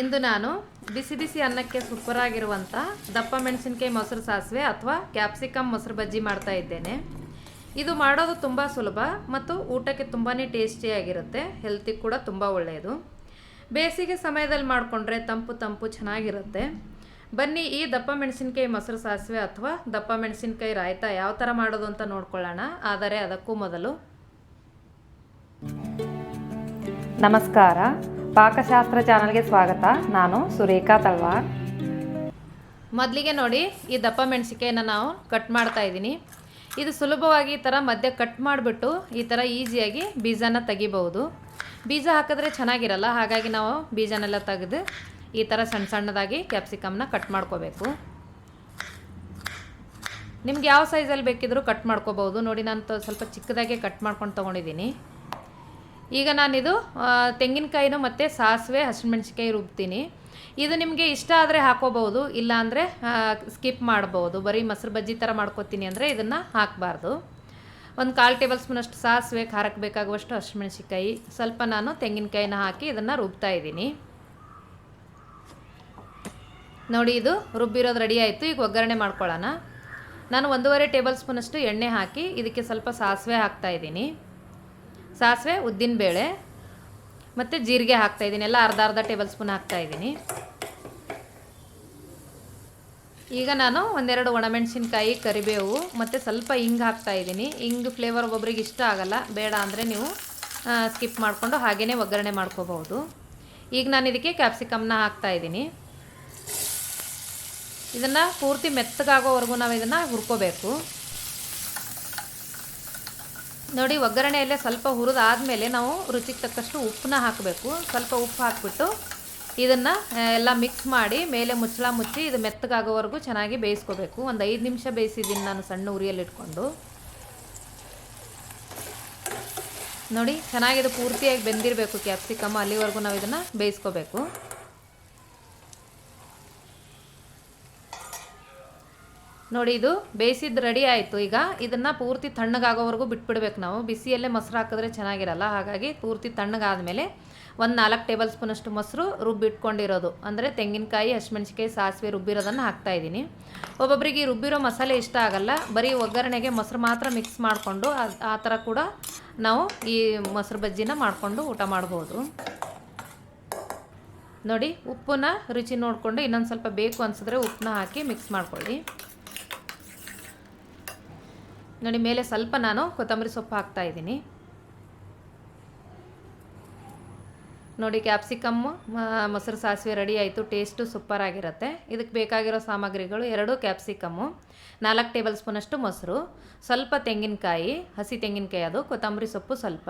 ಇಂದು ನಾನು ಬಿಸಿ ಬಿಸಿ ಅನ್ನಕ್ಕೆ ಸೂಪರ್ ಆಗಿರುವಂಥ ದಪ್ಪ ಮೆಣಸಿನ್ಕಾಯಿ ಮೊಸರು ಸಾಸಿವೆ ಅಥವಾ ಕ್ಯಾಪ್ಸಿಕಮ್ ಮೊಸರು ಬಜ್ಜಿ ಮಾಡ್ತಾ ಇದ್ದೇನೆ. ಇದು ಮಾಡೋದು ತುಂಬ ಸುಲಭ ಮತ್ತು ಊಟಕ್ಕೆ ತುಂಬಾ ಟೇಸ್ಟಿಯಾಗಿರುತ್ತೆ ಹೆಲ್ತಿಗೆ ಕೂಡ ತುಂಬ ಒಳ್ಳೆಯದು. ಬೇಸಿಗೆ ಸಮಯದಲ್ಲಿ ಮಾಡಿಕೊಂಡ್ರೆ ತಂಪು ತಂಪು ಚೆನ್ನಾಗಿರುತ್ತೆ. ಬನ್ನಿ ಈ ದಪ್ಪ ಮೆಣಸಿನ್ಕಾಯಿ ಮೊಸರು ಸಾಸಿವೆ ಅಥವಾ ದಪ್ಪ ಮೆಣಸಿನ್ಕಾಯಿ ರಾಯ್ತ ಯಾವ ಥರ ಮಾಡೋದು ಅಂತ ನೋಡ್ಕೊಳ್ಳೋಣ, ಆದರೆ ಅದಕ್ಕೂ ಮೊದಲು. ನಮಸ್ಕಾರ. ಪಾಕಶಾಸ್ತ್ರ ಚಾನಲ್ಗೆ ಸ್ವಾಗತ. ನಾನು ಸುರೇಖಾ ತಳ್ವಾರ್ ಮೊದಲಿಗೆ ನೋಡಿ, ಈ ದಪ್ಪ ಮೆಣಸಿಕಾಯಿನ ನಾವು ಕಟ್ ಮಾಡ್ತಾ ಇದ್ದೀನಿ. ಇದು ಸುಲಭವಾಗಿ ಈ ಥರ ಮಧ್ಯ ಕಟ್ ಮಾಡಿಬಿಟ್ಟು ಈ ಥರ ಈಸಿಯಾಗಿ ಬೀಜನ ತೆಗಿಬಹುದು. ಬೀಜ ಹಾಕಿದ್ರೆ ಚೆನ್ನಾಗಿರಲ್ಲ, ಹಾಗಾಗಿ ನಾವು ಬೀಜನೆಲ್ಲ ತೆಗೆದು ಈ ಥರ ಸಣ್ಣ ಸಣ್ಣದಾಗಿ ಕ್ಯಾಪ್ಸಿಕಮ್ನ ಕಟ್ ಮಾಡ್ಕೋಬೇಕು. ನಿಮ್ಗೆ ಯಾವ ಸೈಜಲ್ಲಿ ಬೇಕಿದ್ರೂ ಕಟ್ ಮಾಡ್ಕೋಬೋದು ನೋಡಿ, ನಾನು ಸ್ವಲ್ಪ ಚಿಕ್ಕದಾಗೆ ಕಟ್ ಮಾಡ್ಕೊಂಡು ತೊಗೊಂಡಿದ್ದೀನಿ. ಈಗ ನಾನಿದು ತೆಂಗಿನಕಾಯಿನೂ ಮತ್ತು ಸಾಸಿವೆ ಹಸಿಮೆಣ್ಸಿಕಾಯಿ ರುಬ್ತೀನಿ. ಇದು ನಿಮಗೆ ಇಷ್ಟ ಆದರೆ ಹಾಕೋಬಹುದು ಇಲ್ಲಾಂದರೆ ಸ್ಕಿಪ್ ಮಾಡ್ಬೋದು ಬರೀ ಮೊಸರು ಬಜ್ಜಿ ಥರ ಮಾಡ್ಕೊತೀನಿ ಅಂದರೆ ಇದನ್ನು ಹಾಕಬಾರ್ದು. ಒಂದು ಕಾಲು ಟೇಬಲ್ ಸ್ಪೂನಷ್ಟು ಸಾಸಿವೆ ಖಾರಕ್ಕೆ ಬೇಕಾಗುವಷ್ಟು ಹಸಿಮೆಣ್ಸಿಕಾಯಿ ಸ್ವಲ್ಪ ನಾನು ತೆಂಗಿನಕಾಯಿನ ಹಾಕಿ ಇದನ್ನು ರುಬ್ತಾ ಇದ್ದೀನಿ. ನೋಡಿ, ಇದು ರುಬ್ಬಿರೋದು ರೆಡಿ ಆಯಿತು. ಈಗ ಒಗ್ಗರಣೆ ಮಾಡ್ಕೊಳ್ಳೋಣ. ನಾನು ಒಂದೂವರೆ ಟೇಬಲ್ ಸ್ಪೂನಷ್ಟು ಎಣ್ಣೆ ಹಾಕಿ ಇದಕ್ಕೆ ಸ್ವಲ್ಪ ಸಾಸಿವೆ ಹಾಕ್ತಾ ಇದ್ದೀನಿ. ಸಾಸಿವೆ ಉದ್ದಿನಬೇಳೆ ಮತ್ತು ಜೀರಿಗೆ ಹಾಕ್ತಾ ಇದ್ದೀನಿ. ಎಲ್ಲ ಅರ್ಧ ಅರ್ಧ ಟೇಬಲ್ ಸ್ಪೂನ್ ಹಾಕ್ತಾ ಇದ್ದೀನಿ. ಈಗ ನಾನು ಒಂದೆರಡು ಒಣಮೆಣಸಿನ್ಕಾಯಿ, ಕರಿಬೇವು, ಮತ್ತು ಸ್ವಲ್ಪ ಹಿಂಗೆ ಹಾಕ್ತಾ ಇದ್ದೀನಿ. ಹಿಂಗ್ ಫ್ಲೇವರ್ ಒಬ್ಬೊಬ್ರಿಗೆ ಇಷ್ಟ ಆಗಲ್ಲ. ಬೇಡ ಅಂದರೆ ನೀವು ಸ್ಕಿಪ್ ಮಾಡಿಕೊಂಡು ಹಾಗೇ ಒಗ್ಗರಣೆ ಮಾಡ್ಕೋಬಹುದು. ಈಗ ನಾನು ಇದಕ್ಕೆ ಕ್ಯಾಪ್ಸಿಕಮ್ನ ಹಾಕ್ತಾ ಇದ್ದೀನಿ. ಇದನ್ನು ಪೂರ್ತಿ ಮೆತ್ತಗಾಗೋವರೆಗೂ ನಾವು ಇದನ್ನು ಹುರ್ಕೋಬೇಕು. ನೋಡಿ, ಒಗ್ಗರಣೆಯಲ್ಲೇ ಸ್ವಲ್ಪ ಹುರಿದಾದಮೇಲೆ ನಾವು ರುಚಿಗೆ ತಕ್ಕಷ್ಟು ಉಪ್ಪನ್ನ ಹಾಕಬೇಕು. ಸ್ವಲ್ಪ ಉಪ್ಪು ಹಾಕಿಬಿಟ್ಟು ಇದನ್ನು ಎಲ್ಲ ಮಿಕ್ಸ್ ಮಾಡಿ ಮೇಲೆ ಮುಚ್ಚಳ ಮುಚ್ಚಿ ಇದು ಮೆತ್ತಗಾಗೋವರೆಗೂ ಚೆನ್ನಾಗಿ ಬೇಯಿಸ್ಕೋಬೇಕು. ಒಂದು ಐದು ನಿಮಿಷ ಬೇಯಿಸಿದ್ದೀನಿ ನಾನು ಸಣ್ಣ ಉರಿಯಲ್ಲಿಟ್ಕೊಂಡು ನೋಡಿ ಚೆನ್ನಾಗಿದು ಪೂರ್ತಿಯಾಗಿ ಬೆಂದಿರಬೇಕು ಕ್ಯಾಪ್ಸಿಕಮ್ ಅಲ್ಲಿವರೆಗೂ ನಾವು ಇದನ್ನು ಬೇಯಿಸ್ಕೋಬೇಕು. ನೋಡಿ, ಇದು ಬೇಯಿಸಿದ್ದು ರೆಡಿ ಆಯಿತು. ಈಗ ಇದನ್ನು ಪೂರ್ತಿ ತಣ್ಣಗಾಗೋವರೆಗೂ ಬಿಟ್ಬಿಡ್ಬೇಕು ನಾವು. ಬಿಸಿಯಲ್ಲೇ ಮೊಸರು ಹಾಕಿದ್ರೆ ಚೆನ್ನಾಗಿರಲ್ಲ. ಹಾಗಾಗಿ ಪೂರ್ತಿ ತಣ್ಣಗಾದ್ಮೇಲೆ ಒಂದು ನಾಲ್ಕು ಟೇಬಲ್ ಸ್ಪೂನಷ್ಟು ಮೊಸರು ರುಬ್ಬಿಟ್ಕೊಂಡಿರೋದು. ಅಂದರೆ ತೆಂಗಿನಕಾಯಿ ಹಸಿಮೆಣ್ಸಿಕಾಯಿ ಸಾಸಿವೆ ರುಬ್ಬಿರೋದನ್ನು ಹಾಕ್ತಾ ಇದ್ದೀನಿ. ಒಬ್ಬೊಬ್ಬರಿಗೆ ರುಬ್ಬಿರೋ ಮಸಾಲೆ ಇಷ್ಟ ಆಗಲ್ಲ. ಬರೀ ಒಗ್ಗರಣೆಗೆ ಮೊಸರು ಮಾತ್ರ ಮಿಕ್ಸ್ ಮಾಡಿಕೊಂಡು ಆ ಥರ ಕೂಡ ನಾವು ಈ ಮೊಸರು ಬಜ್ಜಿನ ಮಾಡಿಕೊಂಡು ಊಟ ಮಾಡ್ಬೋದು. ನೋಡಿ, ಉಪ್ಪನ್ನ ರುಚಿ ನೋಡಿಕೊಂಡು ಇನ್ನೊಂದು ಸ್ವಲ್ಪ ಬೇಕು ಅನಿಸಿದ್ರೆ ಉಪ್ಪನ್ನ ಹಾಕಿ ಮಿಕ್ಸ್ ಮಾಡ್ಕೊಳ್ಳಿ. ನೋಡಿ, ಮೇಲೆ ಸ್ವಲ್ಪ ನಾನು ಕೊತ್ತಂಬರಿ ಸೊಪ್ಪು ಹಾಕ್ತಾ ಇದ್ದೀನಿ. ನೋಡಿ ಕ್ಯಾಪ್ಸಿಕಮ್ಮು ಮೊಸರು ಸಾಸಿವೆ ರೆಡಿ ಆಯಿತು ಟೇಸ್ಟು ಸೂಪರ್ ಆಗಿರುತ್ತೆ. ಇದಕ್ಕೆ ಬೇಕಾಗಿರೋ ಸಾಮಗ್ರಿಗಳು ಎರಡು ಕ್ಯಾಪ್ಸಿಕಮ್ಮು ನಾಲ್ಕು ಟೇಬಲ್ ಸ್ಪೂನಷ್ಟು ಮೊಸರು, ಸ್ವಲ್ಪ ತೆಂಗಿನಕಾಯಿ, ಹಸಿ ತೆಂಗಿನಕಾಯಿ ಅದು, ಕೊತ್ತಂಬರಿ ಸೊಪ್ಪು ಸ್ವಲ್ಪ,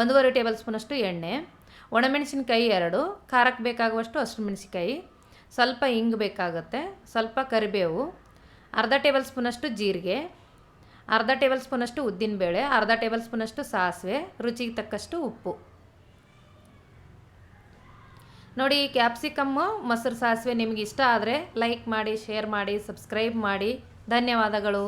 ಒಂದೂವರೆ ಟೇಬಲ್ ಸ್ಪೂನಷ್ಟು ಎಣ್ಣೆ, ಒಣಮೆಣಸಿನಕಾಯಿ ಎರಡು, ಖಾರಕ್ಕೆ ಬೇಕಾಗುವಷ್ಟು ಹಸಿರು ಮೆಣಸಿನಕಾಯಿ ಸ್ವಲ್ಪ ಹಿಂಗ್ ಬೇಕಾಗುತ್ತೆ, ಸ್ವಲ್ಪ ಕರಿಬೇವು, ಅರ್ಧ ಟೇಬಲ್ ಸ್ಪೂನಷ್ಟು ಜೀರಿಗೆ ಅರ್ಧ ಟೇಬಲ್ ಸ್ಪೂನಷ್ಟು ಉದ್ದಿನಬೇಳೆ ಅರ್ಧ ಟೇಬಲ್ ಸ್ಪೂನಷ್ಟು ಸಾಸಿವೆ, ರುಚಿಗೆ ತಕ್ಕಷ್ಟು ಉಪ್ಪು. ನೋಡಿ, ಕ್ಯಾಪ್ಸಿಕಮ್ಮು, ಮೊಸರು ಸಾಸಿವೆ ನಿಮಗೆ ಇಷ್ಟ ಆದರೆ ಲೈಕ್ ಮಾಡಿ, ಶೇರ್ ಮಾಡಿ, ಸಬ್ಸ್ಕ್ರೈಬ್ ಮಾಡಿ. ಧನ್ಯವಾದಗಳು.